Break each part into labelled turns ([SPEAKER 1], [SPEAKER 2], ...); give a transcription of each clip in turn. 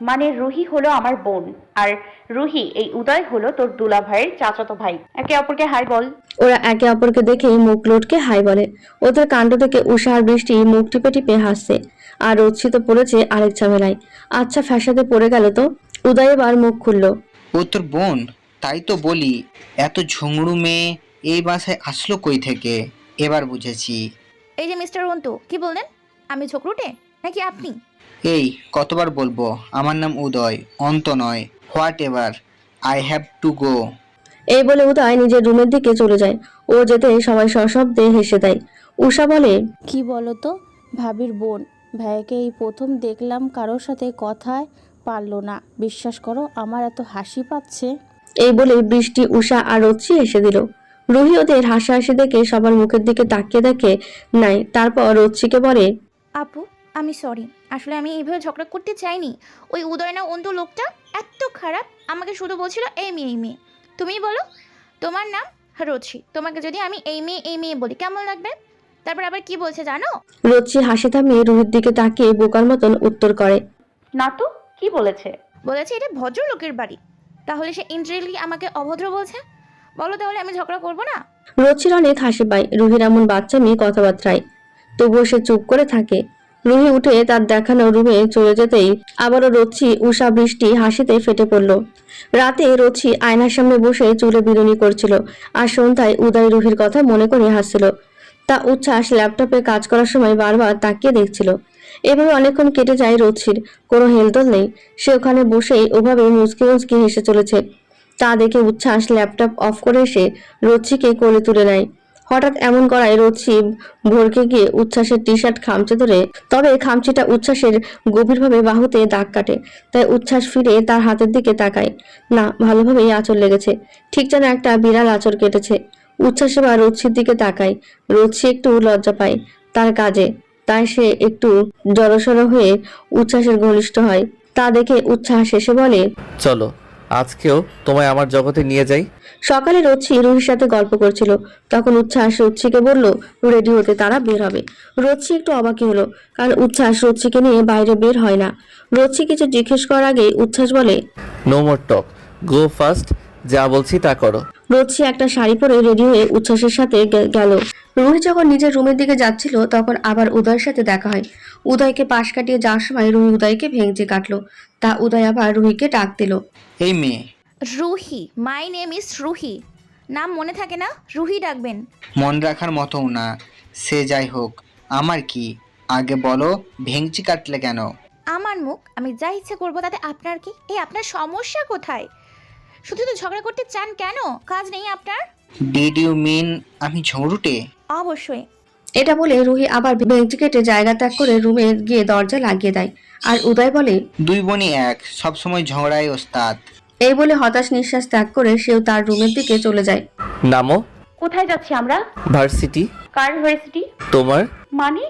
[SPEAKER 1] মানে রুহি হলো আমার বোন আর রুহি এই উদয় হলো তোর দুলা ভাইয়ের চাচাতো ভাই। একে অপরকে হাই বল।
[SPEAKER 2] ওরা একে অপরকে দেখে মুখ লটকে হাই বলে। ওদের কাণ্ড থেকে উষা আর বৃষ্টি মুখ টিপে টিপে হাসছে। আর রচ্ছি তো পড়েছে আরেক ঝামেলায়। আচ্ছা ফ্যাসাতে পড়ে গেল তো? উদয় এবার মুখ খুললো।
[SPEAKER 3] ও তোর বোন? তাই তো বলি এত ঝুমড়ু মেয়ে এই বাসায় আসলো কই থেকে? এবার বুঝেছি।
[SPEAKER 4] এই যে মিস্টার অন্তু কি বললেন? আমি ঝোকরুটে? নাকি আপনি?
[SPEAKER 3] এই কতবার বলব? আমার নাম উদয় অন্ত নয়। Whatever I have to go.
[SPEAKER 2] এই বলে উদয় নিজের রুমের দিকে চলে যায়। ও যেতে সবাই সশব্দে হেসে দেয়। উষা বলে
[SPEAKER 5] কি বলতো? ভাবির বোন। ভাইকে এই প্রথম দেখলাম কারোর সাথে কথায় পারল না। বিশ্বাস করো আমার এত হাসি পাচ্ছে।
[SPEAKER 2] এই বলে বৃষ্টি উষা আর রচ্ছি এসে দিল। রুহি ওদের হাসাহাসি দেখে সবার মুখের দিকে তাকিয়ে দেখে নাই তারপর রচ্ছিকে বলে
[SPEAKER 4] আপু আমি সরি। আসলে আমি এইভাবে ঝগড়া করতে চাইনি। ওই উদয় না অন্তু লোকটা এত খারাপ আমাকে শুধু বলছিল এই মেয়ে এই মেয়ে। তুমিই বলো তোমার নাম? রোচি। তোমাকে যদি আমি এই মেয়ে এই মেয়ে বলি কেমন লাগবে? তারপর আবার কি বলছে জানো?
[SPEAKER 2] রচ্ছি হাসি থামিয়ে রুহির দিকে তাকিয়ে বোকার মতন উত্তর করে
[SPEAKER 1] না তো কি বলেছে?
[SPEAKER 4] বলেছে এটা ভদ্রলোকের বাড়ি। তাহলে সে ইন্টারেলি আমাকে অভদ্র বলছে? বলো তাহলে আমি ঝগড়া করব না?
[SPEAKER 2] রচির অনেক হাসি পায় রুহির এমন বাচ্চা মেয়ে কথাবার্তায়। তবুও সে চুপ করে থাকে। রুহি উঠে তার দেখানো রুমে চলে যেতেই আবারও রচ্ছি উষা বৃষ্টি হাসিতে ফেটে পড়ল। রাতে রচ্ছি আয়নার সামনে বসে চুলে বিরুনি করছিল আর সন্ধ্যায় উদয় রুহির কথা মনে করে হাসছিল। তা উচ্ছ্বাস ল্যাপটপে কাজ করার সময় বারবার তাকিয়ে দেখছিল। এভাবে অনেকক্ষণ কেটে যায় রচ্ছির কোনো হেলদোল নেই। সে ওখানে বসেই ওভাবে মুচকি মুচকি হেসে চলেছে। তা দেখে উচ্ছ্বাস ল্যাপটপ অফ করে এসে রচ্ছিকে কোলে তুলে নেয়। হঠাৎ এমন করায় রচ্ছি ভরকে গিয়ে উচ্ছ্বাসের টি শার্ট খামচে ধরে, তবে খামচিটা উচ্ছ্বাসের গভীরভাবে বাহুতে দাগ কাটে, তাই উচ্ছ্বাস ফিরে তার হাতের দিকে তাকায়। না, ভালোভাবেই আঁচড় লেগেছে, ঠিক যেন একটা বিড়াল আঁচড় কেটেছে। উচ্ছ্বাস এবার রচ্ছির দিকে তাকায় রচ্ছি একটু লজ্জা পায়, তার কাজে, তাই সে একটু জড়সড় হয়ে উচ্ছ্বাসের ঘনিষ্ঠ হয়, তা দেখে উচ্ছ্বাস এসে বলে,
[SPEAKER 6] চলো। আজকেও তোমায় আমার জগতে নিয়ে যাই?
[SPEAKER 2] সকালে রচ্ছি রুহির সাথে গল্প করছিল। তখন উচ্ছ্বাস রচ্ছিকে বলল রেডি হতে তারা বের হবে। রচ্ছি একটু অবাকি হলো কারণ উচ্ছ্বাস রচ্ছিকে নিয়ে বাইরে বের হয় না। রচ্ছি কিছু জিজ্ঞেস করার আগে উচ্ছ্বাস বলে
[SPEAKER 6] নো মোর টক গো ফার্স্ট যা বলছি তা করো।
[SPEAKER 2] রচ্ছি একটা শাড়ি পরে রেডি হয়ে উচ্ছ্বাসের সাথে গেল। রুহি যখন নিজের রুমের দিকে যাচ্ছিল তখন আবার উদয়ের সাথে দেখা হয়। উদয়কে পাশ কাটিয়ে যাওয়ার সময় রুহি উদয়কে ভেঙচি কাটলো। তা উদয় আবার রুহিকে ডাক দিল।
[SPEAKER 3] এই মেয়ে।
[SPEAKER 4] Ruhi my name is Ruhi. নাম মনে থাকে না? রুহি ডাকবেন।
[SPEAKER 3] মন রাখার মতও না। সে যাই হোক আমার কি? আগে বলো ভেঙচি কাটলে কেন?
[SPEAKER 4] আমার মুখ আমি যা ইচ্ছে করব তাতে আপনার কি? এই আপনার সমস্যা কোথায়? শুধু তো ঝগড়া করতে চান কেন? কাজ নেই আপনার?
[SPEAKER 3] ডিড ইউ মিন আমি ঝৌড়ুটে
[SPEAKER 4] অবশ্যই।
[SPEAKER 2] এটা বলে রুহি আবার ভেঙচি কেটে জায়গা ত্যাগ করে রুমে গিয়ে দরজা লাগিয়ে দেয়। আর উদয় বলে
[SPEAKER 3] দুই বোনই এক সবসময় ঝগড়ায় ওস্তাদ।
[SPEAKER 2] এই বলে হতাশ নিঃশ্বাস ত্যাগ করে সেও তার রুমের দিকে চলে যায়।
[SPEAKER 6] নামো?
[SPEAKER 1] কোথায় যাচ্ছি আমরা?
[SPEAKER 6] ভার্সিটি।
[SPEAKER 1] কার ইউনিভার্সিটি
[SPEAKER 6] তোমার?
[SPEAKER 1] মানে?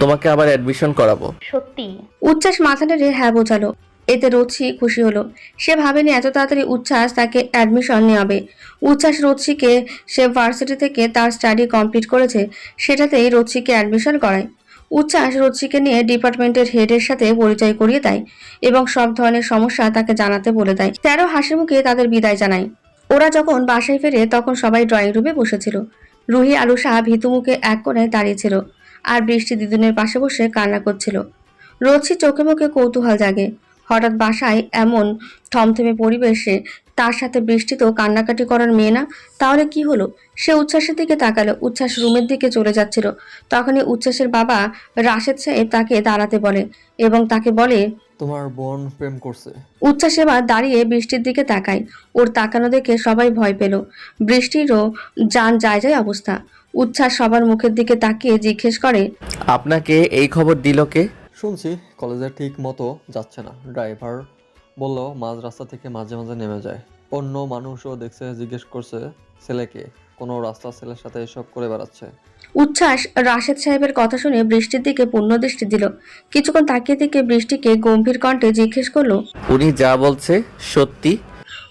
[SPEAKER 6] তোমাকে আবার অ্যাডমিশন করাবো।
[SPEAKER 1] সত্যি?
[SPEAKER 2] উচ্ছ্বাস মাথা নেড়ে হ্যাঁ বোঝালো। এতে রোচি খুশি হলো। সে ভাবেনি এত তাড়াতাড়ি উচ্ছ্বাস তাকে অ্যাডমিশন নেওয়াবে। উচ্ছ্বাস রোচিকে সে ভার্সিটি থেকে তার স্টাডি কমপ্লিট করেছে সেটাতেই রোচিকে অ্যাডমিশন করায়। উচ্ছ্বাস রুচিকে নিয়ে ডিপার্টমেন্টের হেডের সাথে পরিচয় করিয়ে দেয় এবং সব ধরনের সমস্যা তাকে জানাতে বলে দেয়। তেরো হাসি মুখে তাদের বিদায় জানায়। ওরা যখন বাসায় ফেরে তখন সবাই ড্রয়িং রুমে বসেছিল। রুহি আর উষা ভীতু মুখে এক কোণে দাঁড়িয়েছিল আর বৃষ্টি দিদুনের পাশে বসে কান্না করছিল। রোজি চোখে মুখে কৌতূহল জাগে। হঠাৎ বাসায় এমন থমথমে পরিবেশে তার সাথে বৃষ্টি তো কান্নাকাটি করার মেয়ে না? তাহলে কি হলো? সে উচ্ছ্বাসের দিকে তাকালো উচ্ছ্বাস রুমের দিকে চলে যাচ্ছিল। তখনই উচ্ছ্বাসের বাবা রাশেদ সাহেব তাকে দাঁড়াতে বলে এবং তাকে বলে
[SPEAKER 7] তোমার বোন প্রেম করছে।
[SPEAKER 2] উচ্ছ্বাস এবার দাঁড়িয়ে বৃষ্টির দিকে তাকায়। ওর তাকানো দেখে সবাই ভয় পেল। বৃষ্টিরও যান যায় যায় অবস্থা। উচ্ছ্বাস সবার মুখের দিকে তাকিয়ে জিজ্ঞেস করে
[SPEAKER 6] আপনাকে এই খবর দিল কে?
[SPEAKER 7] শুনছি কলেজে ঠিক মতো যাচ্ছে না। ড্রাইভার বলল মাঝ রাস্তা থেকে মাঝে মাঝে নেমে যায়। অন্য মানুষও দেখছে জিজ্ঞেস করছে ছেলেকে। কোনো রাস্তার ছেলের সাথে এসব করে বেড়াচ্ছে।
[SPEAKER 2] উচ্ছ্বাস রাশেদ সাহেবের কথা শুনে বৃষ্টির দিকে পূর্ণ দৃষ্টি দিল। কিছুক্ষণ তাকিয়ে থেকে বৃষ্টিকে গম্ভীর কণ্ঠে জিজ্ঞেস করল
[SPEAKER 6] উনি যা বলছে সত্যি?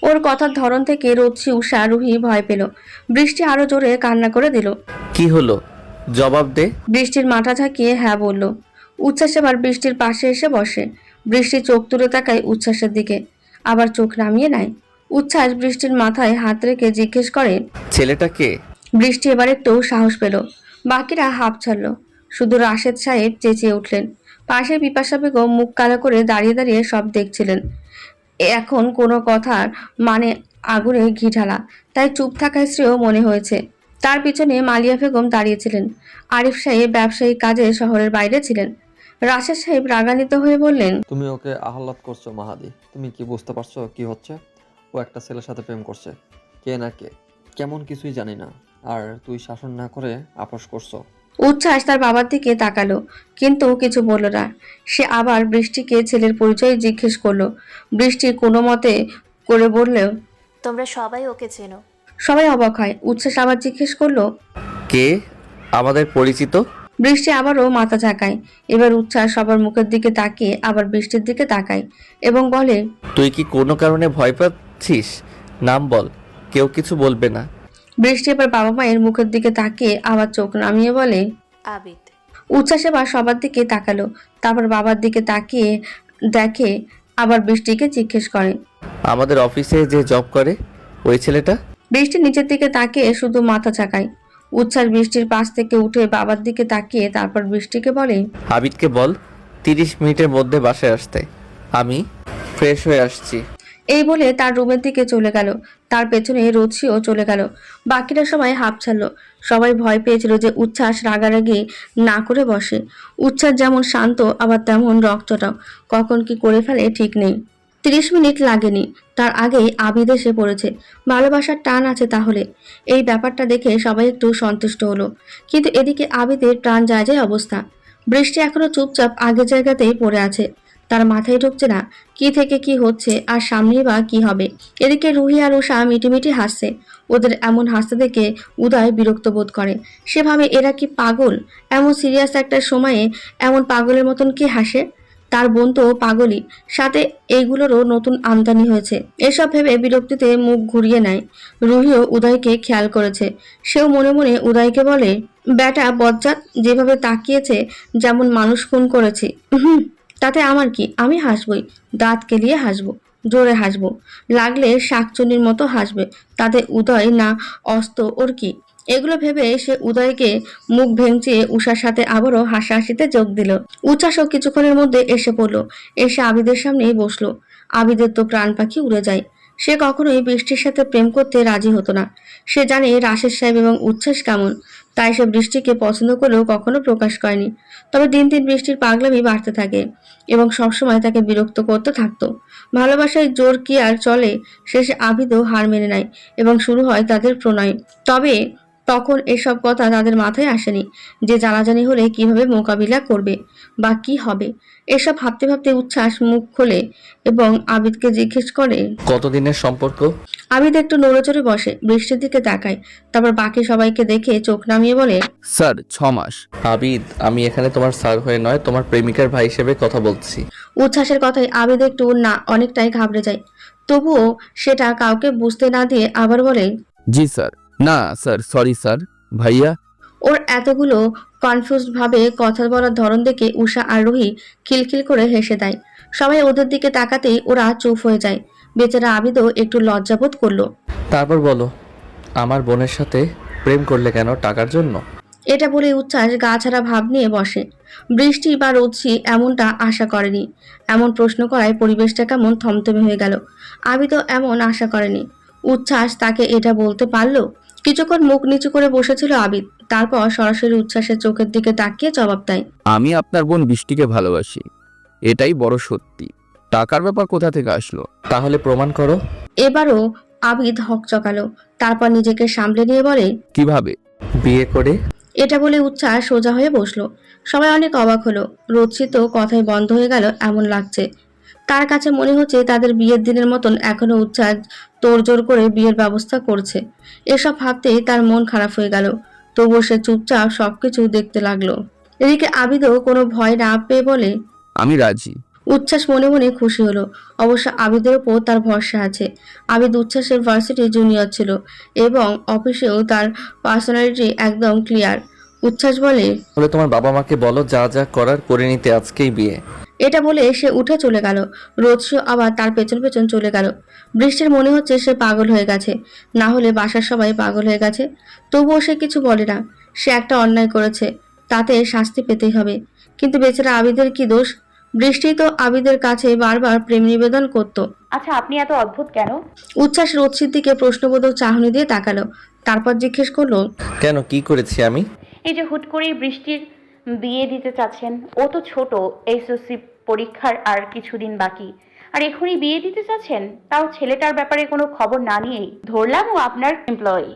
[SPEAKER 2] ওর কথার ধরন থেকে রোচ্ছি উষা রুহি ভয় পেল। বৃষ্টি আরও জোরে কান্না করে দিল।
[SPEAKER 6] কি হলো? জবাব দে।
[SPEAKER 2] বৃষ্টির মাথা ঝাঁকিয়ে হ্যাঁ বলল। উচ্ছ্বাস এবার বৃষ্টির পাশে এসে বসে। বৃষ্টি চোখ তুলে তাকায় উচ্ছ্বাসের দিকে। আবার চোখ নামিয়ে নেয়। উচ্ছ্বাস বৃষ্টির মাথায় হাত রেখে জিজ্ঞেস করে
[SPEAKER 6] ছেলেটা কে?
[SPEAKER 2] বৃষ্টি এবার একটু সাহস পেল। বাকিরা হাঁপ ছাড়ল। শুধু রাশেদ সাহেব চেঁচিয়ে উঠলেন। পাশে পিপাসা বেগম মুখ কালো করে দাঁড়িয়ে দাঁড়িয়ে সব দেখছিলেন। এখন কোনো কথার মানে আগুনে ঘি ঢালা। তাই চুপ থাকায় শ্রেয় মনে হয়েছে। তার পিছনে মালিয়া বেগম দাঁড়িয়েছিলেন। আরিফ সাহেব ব্যবসায়িক কাজে শহরের বাইরে ছিলেন। রাশেদ সাহেব রাগান্বিত হয়ে বললেন
[SPEAKER 7] তুমি ওকে আহ্লাদ করছ মাহাদি। তুমি কি বুঝতে পারছ কি হচ্ছে? ও একটা ছেলের সাথে প্রেম করছে। কে না কে? কেমন কিছুই জানি না। আর তুই শাসন না করে আপোষ করছ।
[SPEAKER 2] উচ্ছ্বাস তার বাবার দিকে তাকালো কিন্তু কিছু বলল না। সে আবার বৃষ্টিকে ছেলের পরিচয় জিজ্ঞেস করল। বৃষ্টি কোনো মতে করে বললেও
[SPEAKER 8] তোমরা সবাই ওকে চেনো।
[SPEAKER 2] সবাই অবাক হয়। উচ্ছ্বাস আবার জিজ্ঞেস করল
[SPEAKER 6] কে? আমাদের পরিচিত?
[SPEAKER 2] বৃষ্টি আবারও মাথা ঝাঁকায়। এবার উচ্ছ্বাস সবার মুখের দিকে তাকিয়ে আবার বৃষ্টির দিকে তাকায় এবং বলে
[SPEAKER 6] তুই কি কোনো কারণে ভয় পাচ্ছিস? নাম বল কেউ কিছু বলবে না।
[SPEAKER 2] বৃষ্টি এবার বাবা মায়ের মুখের দিকে তাকিয়ে আবার চোখ নামিয়ে বলে
[SPEAKER 8] আবিদ।
[SPEAKER 2] উচ্ছ্বাস এবার সবার দিকে তাকালো। তারপর বাবার দিকে তাকিয়ে দেখে আবার বৃষ্টিকে জিজ্ঞেস করে
[SPEAKER 6] আমাদের অফিসে যে জব করে ওই ছেলেটা?
[SPEAKER 2] বৃষ্টি নিচের দিকে তাকিয়ে শুধু মাথা চাকায় উচ্ছ্বাস বৃষ্টির পাশ থেকে উঠে বাবার দিকে তাকিয়ে তারপর বৃষ্টিকে বলে
[SPEAKER 6] আবিদকে বল তিরিশ মিনিটের মধ্যে বাসায় আসতে। আমি ফ্রেশ হয়ে আসছি।
[SPEAKER 2] এই বলে তার রুমের দিকে চলে গেল। তার পেছনে রোচিও চলে গেল। বাকিরা সবাই হাঁপ ছাড়লো। সবাই ভয় পেয়েছিল যে উচ্ছ্বাস রাগারাগি না করে বসে। উচ্ছ্বাস যেমন শান্ত আবার তেমন রক্তটাও। কখন কি করে ফেলে ঠিক নেই। তিরিশ মিনিট লাগেনি। তার আগেই আবিদ এসে পড়েছে। ভালোবাসার টান আছে তাহলে। এই ব্যাপারটা দেখে সবাই একটু সন্তুষ্ট হলো। কিন্তু এদিকে আবিদের প্রাণ যায় যায় অবস্থা। বৃষ্টি এখনও চুপচাপ আগের জায়গাতেই পড়ে আছে। তার মাথায় ঢুকছে না, কি থেকে কি হচ্ছে, আর সামনেই বা কি হবে। এদিকে রুহি আর উষা মিটিমিটি হাসছে। ওদের এমন হাসতে দেখে উদয় বিরক্ত বোধ করে। সেভাবে এরা কি পাগল? এমন সিরিয়াস একটা সময়ে এমন পাগলের মতন কে হাসে? তার বোন তো পাগলই। সাথে এইগুলোরও নতুন আমদানি হয়েছে। এসব ভেবে বিরক্তিতে মুখ ঘুরিয়ে নেয়। রুহিও উদয়কে খেয়াল করেছে। সেও মনে মনে উদয়কে বলে ব্যাটা বজ্জাত যেভাবে তাকিয়েছে, যেমন মানুষ খুন করেছি। হুম, তাতে আমার কি? আমি হাসবই। দাঁত কেলিয়ে হাসবো, জোরে হাসবো। লাগলে শাকচুনির মতো হাসবে। তাতে উদয় না অস্ত ওর কি? এগুলো ভেবে সে উদয়কে মুখ ভেঙচিয়ে উষার সাথে আবারও হাসাহাসিতে যোগ দিল। উচ্ছ্বাসও কিছুক্ষণের মধ্যে এসে পড়ল। এসে আবিদের সামনেই বসল। আবিদের তো প্রাণ পাখি উড়ে যায়। সে কখনোই বৃষ্টির সাথে প্রেম করতে রাজি হতো না। সে জানে রাশেদ সাহেব এবং উচ্ছ্বাস কেমন। তাই সে বৃষ্টিকে পছন্দ করেও কখনো প্রকাশ করেনি। তবে দিন দিন বৃষ্টির পাগলামি বাড়তে থাকে এবং সবসময় তাকে বিরক্ত করতে থাকতো। ভালোবাসায় জোর কি আর চলে, শেষে আবিদও হার মেনে নেয় এবং শুরু হয় তাদের প্রণয়। তবে তখন এসব কথা তাদের মাথায় আসেনি যে জানাজানি হলে কীভাবে মোকাবিলা করবে বা কি হবে। এসব ভাবতে ভাবতে উচ্ছ্বাস মুখ খোলে এবং আবিদকে জিজ্ঞেস করে
[SPEAKER 6] কতদিনের সম্পর্ক?
[SPEAKER 2] আবিদ একটু নড়েচড়ে বসে বৃষ্টির দিকে তাকায় তারপর বাকি সবাইকে দেখে চোখ নামিয়ে বলে
[SPEAKER 9] স্যার ছ মাস।
[SPEAKER 6] আবিদ আমি এখানে তোমার স্যার হয়ে নয় তোমার প্রেমিকার ভাই হিসেবে কথা বলছি।
[SPEAKER 2] উচ্ছ্বাসের কথায় আবিদ একটু না অনেকটাই ঘাবড়ে যায়। তবুও সেটা কাউকে বুঝতে না দিয়ে আবার বলে
[SPEAKER 9] জি স্যার। না স্যার সরি স্যার ভাইয়া।
[SPEAKER 2] ওর এতগুলো কনফিউজড ভাবে কথা বলার ধরন দেখে উষা আর রুহি খিলখিল করে হেসে দেয়। সবাই ওদের দিকে তাকাতেই ওরা চুপ হয়ে যায়। বেচারা আবিদও একটু লজ্জাবোধ করল।
[SPEAKER 6] তারপর বলো আমার বোনের সাথে প্রেম করলে কেন টাকার জন্য?
[SPEAKER 2] এটা বলে উচ্ছ্বাস গা ছাড়া ভাব নিয়ে বসে। বৃষ্টি বা রোদসি এমনটা আশা করেনি। এমন প্রশ্ন করায় পরিবেশটা কেমন থমথমে হয়ে গেল। আবিদও এমন আশা করেনি। উচ্ছ্বাস তাকে এটা বলতে পারল? কিছুক্ষণ মুখ নিচু করে বসেছিল আবিদ। তারপর সরাসরি উচ্ছ্বাসের চোখের দিকে তাকিয়ে জবাব দেয়
[SPEAKER 9] আমি আপনার বোন বৃষ্টিকে ভালোবাসি। এটাই বড় সত্যি। টাকার ব্যাপার কোথা থেকে আসলো?
[SPEAKER 6] তাহলে প্রমাণ করো।
[SPEAKER 2] এবারও আবিদ হক চকালো। তারপর নিজেকে সামলে নিয়ে বলে
[SPEAKER 9] কীভাবে?
[SPEAKER 6] বিয়ে করে?
[SPEAKER 2] এটা বলে উচ্ছ্বাস সোজা হয়ে বসল। সবাই অনেক অবাক হলো। রোচিত কথায় বন্ধ হয়ে গেল এমন লাগছে। তার কাছে মনে হচ্ছে তাদের বিয়ের দিনের মতন এখনও উচ্ছ্বাস তোড়জোড় করে বিয়ের ব্যবস্থা করছে। এসব ভাবতেই তার মন খারাপ হয়ে গেল। তবুও সে চুপচাপ সবকিছু দেখতে লাগল। এদিকে আবিদও কোনো ভয় না পেয়ে বলে
[SPEAKER 9] আমি রাজি।
[SPEAKER 2] উচ্ছ্বাস মনে মনে খুশি হলো। অবশ্য আবিদের ওপর তার ভরসা আছে। আবিদ উচ্ছ্বাসের ভার্সিটি জুনিয়র ছিল এবং অফিসেও তার পার্সোনালিটি একদম ক্লিয়ার উচ্ছ্বাস বলে
[SPEAKER 6] তাহলে তোমার বাবা মাকে বলো যা যা করার করে নিতে আজকেই বিয়ে।
[SPEAKER 2] এটা বলে সে উঠে চলে গেল। রোদসিও আবার তার পেছন পেছন চলে গেল। বৃষ্টির মনে হচ্ছে সে পাগল হয়ে গেছে। না হলে বাসার সবাই পাগল হয়ে গেছে। তবুও সে কিছু বলে না। সে একটা অন্যায় করেছে। তাতে শাস্তি পেতেই হবে। কিন্তু বেচারা আবিদের কি দোষ? বৃষ্টি তো আবিদের কাছে বারবার প্রেম নিবেদন করত।
[SPEAKER 1] আচ্ছা আপনি এত অদ্ভুত কেন?
[SPEAKER 2] উচ্ছ্বাস রোদসির দিকে প্রশ্নবোধক চাহনি দিয়ে তাকালো। তারপর জিজ্ঞেস করল
[SPEAKER 6] কেন? কি করেছি আমি?
[SPEAKER 1] এই যে হুট করেই বৃষ্টির বিয়ে দিতে চাচ্ছেন। ও তো ছোট এসএসসি পরীক্ষার আর কিছুদিন বাকি। আর এখনই বিয়ে দিতে চাচ্ছেন? তাও ছেলেটার ব্যাপারে কোনো খবর না নিয়েই। ধরলাম ও আপনার এমপ্লয়ি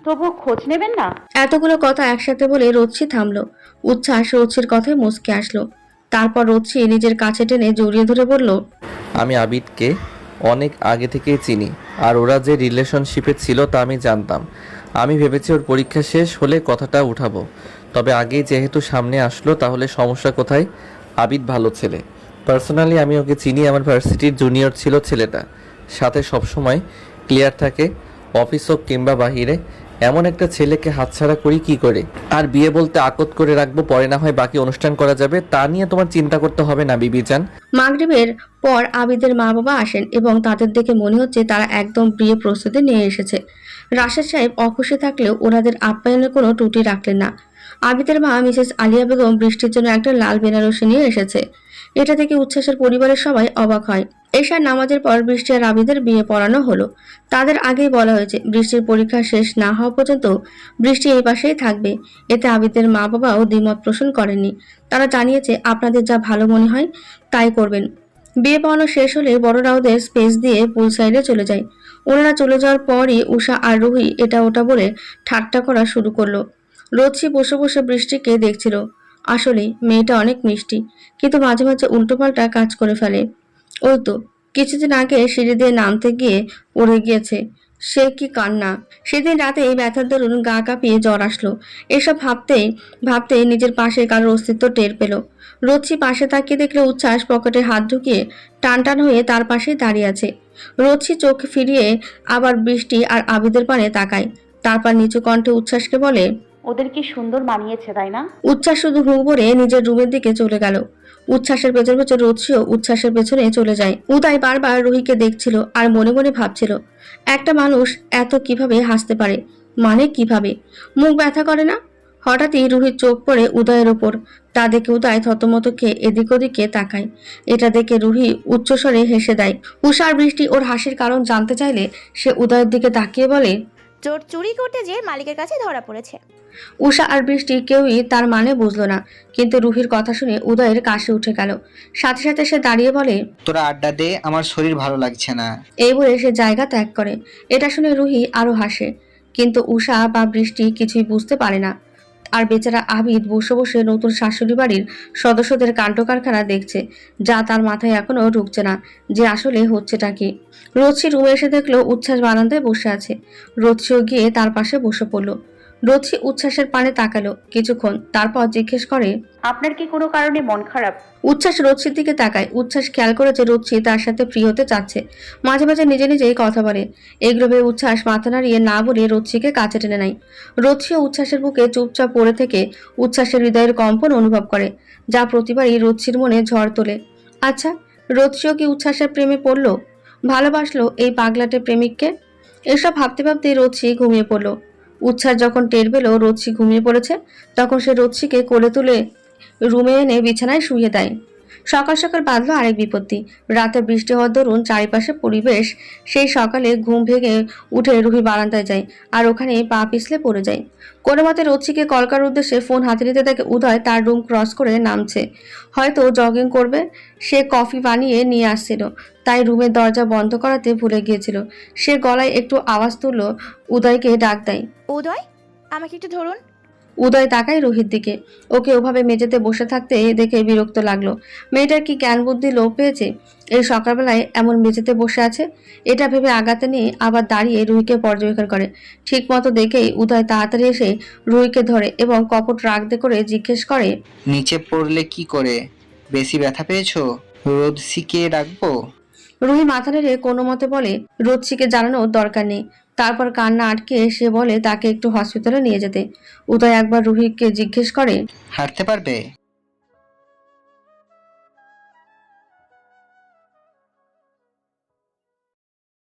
[SPEAKER 1] তবুও খোঁজ নেবেন না?
[SPEAKER 2] এতগুলো কথা একসাথে বলে রোদসি থামলো। উচ্ছ্বাস রোদসির কথায় মুসকে আসলো। তারপর রোদসি নিজের কাছে টেনে জড়িয়ে ধরে বলল
[SPEAKER 6] আমি আবিদকে অনেক আগে থেকেই চিনি আর ওরা যে রিলেশনশিপে ছিল তা আমি জানতাম। আমি ভেবেছি ওর পরীক্ষা শেষ হলে কথাটা উঠাবো। তবে আগেই যেহেতু সামনে আসলো, তাহলে সমস্যা কোথায়? আবিদ ভালো ছেলে। পার্সোনালি আমি ওকে চিনি, আমার ভার্সিটির জুনিয়র ছিল ছেলেটা। সাথে সবসময় ক্লিয়ার থাকে অফিস হোক কিংবা বাহিরে, এমন একটা ছেলেকে হাতছাড়া করি কি করে? আর বিয়ে বলতে আকত করে রাখব, পরে না হয় বাকি অনুষ্ঠান করা যাবে, তা নিয়ে তোমার চিন্তা করতে হবে না বিবি চান
[SPEAKER 2] মাগরিবের পর আবিদের মা বাবা আসেন এবং তাদের দেখে মনে হচ্ছে তারা একদম বিয়ে প্রস্তুতি নিয়ে এসেছে। রাশেদ সাহেব অখুশি থাকলেও ওনাদের আপ্যায়নের কোনো ত্রুটি রাখলেন না। আবিদের মা মিসেস আলিয়া বেগম বৃষ্টির জন্য একটা লাল বেনারসি নিয়ে এসেছে। এটা থেকে উচ্ছ্বাসের পরিবারের সবাই অবাক হয়। এশার নামাজের পর বৃষ্টি আর আবিদের বিয়ে পড়ানো হলো। তাদের আগেই বলা হয়েছে, বৃষ্টির পরীক্ষা শেষ না হওয়া পর্যন্ত বৃষ্টি এই পাশেই থাকবে। এতে আবিদের মা বাবাও দ্বিমত পোষণ করেননি। তারা জানিয়েছে, আপনাদের যা ভালো মনে হয়, তাই করবেন। বিয়ে পড়ানো শেষ হলে বড়রা ওদের স্পেস দিয়ে পুল সাইডে চলে যায়। ওনারা চলে যাওয়ার পরই উষা আর রুহি এটা ওটা বলে ঠাট্টা করা শুরু করল। রোদসি বসে বসে বৃষ্টিকে দেখছিল? আসলে মেয়েটা অনেক মিষ্টি, কিন্তু মাঝে মাঝে উল্টোপাল্টা কাজ করে ফেলে। ওই তো, কিছুদিন আগে সিঁড়ি দিয়ে নামতে গিয়ে পড়ে গিয়েছে। সে কি কান্না? সেদিন রাতে এই ব্যথার দরুন গা কাঁপিয়ে জ্বর আসলো। এসব ভাবতেই ভাবতেই নিজের পাশে কারোর অস্তিত্ব টের পেল। রোদসি পাশে তাকিয়ে দেখলে উচ্ছ্বাস পকেটে হাত ঢুকিয়ে টান টান হয়ে তার পাশেই দাঁড়িয়ে আছে। রোদসি চোখ ফিরিয়ে আবার বৃষ্টি আর আবিদের পানে তাকায়। তারপর নিচু কণ্ঠে উচ্ছ্বাসকে বলে
[SPEAKER 1] ওদের কি সুন্দর মানিয়েছে তাই না?
[SPEAKER 2] উচ্ছ্বাস শুধু হুঁ ভরে নিজের রুমের দিকে চলে গেল। উচ্ছ্বাসের পেছন পেছন রোদসিও উচ্ছ্বাসের পেছনে চলে যায়। উদয় বারবার রুহিকে দেখছিল আর মনে মনে ভাবছিল, একটা মানুষ এত কীভাবে হাসতে পারে? মানে কীভাবে? মুখ ব্যথা করে না? হঠাৎই রুহির চোখ পড়ে উদয়ের ওপর তা দেখে উদয় থতমত খেয়ে এদিক ওদিকে তাকায়। এটা দেখে রুহি উচ্চস্বরে হেসে দেয় উষার বৃষ্টি ওর হাসির কারণ জানতে চাইলে সে উদয়ের দিকে তাকিয়ে বলে
[SPEAKER 4] চোর চুরি করতে যেয়ে মালিকের কাছে ধরা পড়েছে।
[SPEAKER 2] উষা আর বৃষ্টি কেউই তার মানে বুঝলো না কিন্তু রুহির কথা শুনে উদয়ের কাশে উঠে গেল। সাথে সাথে সে দাঁড়িয়ে বলে
[SPEAKER 3] তোরা আড্ডা দে আমার শরীর ভালো লাগছে না।
[SPEAKER 2] এই বলে সে জায়গা ত্যাগ করে। এটা শুনে রুহি আরও হাসে কিন্তু উষা বা বৃষ্টি কিছুই বুঝতে পারে না। আর বেচারা আবিদ বসে বসে নতুন শাশুড়ি বাড়ির সদস্যদের কাণ্ড কারখানা দেখছে, যা তার মাথায় এখনও ঢুকছে না, যে আসলে হচ্ছেটা কি। রোদসি রুমে এসে দেখল উচ্ছ্বাস বারান্দায় বসে আছে। রোদসিও গিয়ে তার পাশে বসে পড়ল। রোদসি উচ্ছ্বাসের পানে তাকালো কিছুক্ষণ তারপর জিজ্ঞেস করে
[SPEAKER 1] আপনার কি কোনো কারণে মন খারাপ?
[SPEAKER 2] উচ্ছ্বাস রোদসির দিকে তাকায়। উচ্ছ্বাস খেয়াল করেছে রোদসি তার সাথে ফ্রি হতে চাচ্ছে। মাঝে মাঝে নিজে নিজেই কথা বলে। ভেবে উচ্ছ্বাস মাথা নাড়িয়ে না বলে রোদসিকে কাছে টেনে নেয়। রোদসিও উচ্ছ্বাসের বুকে চুপচাপ পড়ে থেকে উচ্ছ্বাসের হৃদয়ের কম্পন অনুভব করে যা প্রতিবারই রোদসির মনে ঝড় তোলে। আচ্ছা রোদসিও কি উচ্ছ্বাসের প্রেমে পড়ল? ভালোবাসলো এই পাগলাটে প্রেমিককে? এসব ভাবতে ভাবতে রোদসি ঘুমিয়ে পড়ল। উচ্ছ্বাস যখন টের পেল রোদসি ঘুমিয়ে পড়েছে, তখন সে রোদসিকে কোলে তুলে রুমে এনে বিছানায় শুয়ে দেয়। সকাল সকাল বাঁধলো আরেক বিপত্তি। রাতে বৃষ্টি হওয়ার দরুন চারিপাশে পরিবেশ। সেই সকালে ঘুম ভেঙে উঠে রুহি বারান্দায় যায় আর ওখানে পা পিছলে পড়ে যায়। কোনো মতে রোচিকে কলকার উদ্দেশ্যে ফোন হাতে নিতে তাকে উদয় তার রুম ক্রস করে নামছে। হয়তো জগিং করবে, সে কফি বানিয়ে নিয়ে আসছিল, তাই রুমের দরজা বন্ধ করাতে ভুলে গিয়েছিল। সে গলায় একটু আওয়াজ তুললো, উদয়কে ডাক দেয়।
[SPEAKER 4] উদয়, আমাকে একটু ধরুন।
[SPEAKER 2] উদয় তাকায় রোহিত দিকে। ওকে ওভাবে মেঝেতে বসে থাকতে দেখে বিরক্ত লাগল। মেয়েটার কি জ্ঞান বুদ্ধি লোপ পেয়েছে? এই সকালবেলায় এমন মেঝেতে বসে আছে? এটা ভেবে আগাতে নিয়ে আবার দাঁড়িয়ে রুহিকে পর্যবেক্ষণ করে। ঠিক মতো দেখেই উদয় তাড়াতাড়ি এসে রুহিকে ধরে এবং কপট রাগ দে করে জিজ্ঞেস করে
[SPEAKER 3] নিচে পড়লে কি করে? বেশি ব্যথা পেয়েছ? রোদসিকে রাখব?
[SPEAKER 2] রুহি মাথা নেড়ে কোনো মতে বলে রোদ শিখে জানানোর দরকার নেই। তারপর কান্না আটকে সে বলে, তাকে একটু হসপিটালে নিয়ে যেতে। উদয় একবার রুহিকে জিজ্ঞেস করে,
[SPEAKER 3] হাঁটতে পারবে?